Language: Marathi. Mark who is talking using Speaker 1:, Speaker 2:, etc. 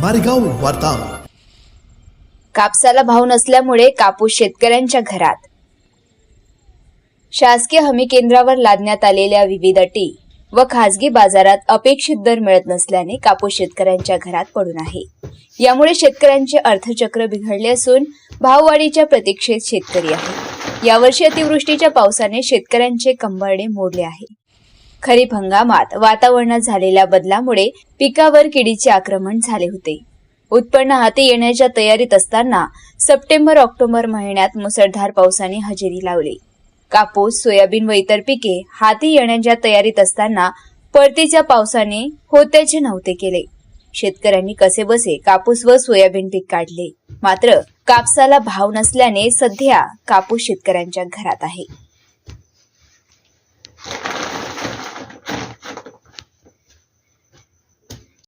Speaker 1: मारेगाव वार्ता.
Speaker 2: कापसाला भाव नसल्यामुळे कापूस शेतकऱ्यांच्या घरात. शासकीय हमी केंद्रावर लादण्यात आलेल्या विविध अटी व खासगी बाजारात अपेक्षित दर मिळत नसल्याने कापूस शेतकऱ्यांच्या घरात पडून आहे. यामुळे शेतकऱ्यांचे अर्थचक्र बिघडले असून भाववाढीच्या प्रतीक्षेत शेतकरी आहे यावर्षी अतिवृष्टीच्या पावसाने शेतकऱ्यांचे कंबरडे मोडले आहे. खरीप हंगामात वातावरणात झालेल्या बदलामुळे पिकावर किडीचे आक्रमण झाले होते. उत्पन्न हाती येण्याच्या तयारीत असताना सप्टेंबर ऑक्टोबर महिन्यात मुसळधार पावसाने हजेरी लावली. कापूस सोयाबीन व इतर पिके हाती येण्याच्या तयारीत असताना परतीच्या पावसाने होत्याचे नव्हते केले. शेतकऱ्यांनी कसे बसे कापूस व सोयाबीन पीक काढले? मात्र कापसाला भाव नसल्याने सध्या कापूस शेतकऱ्यांच्या घरात आहे.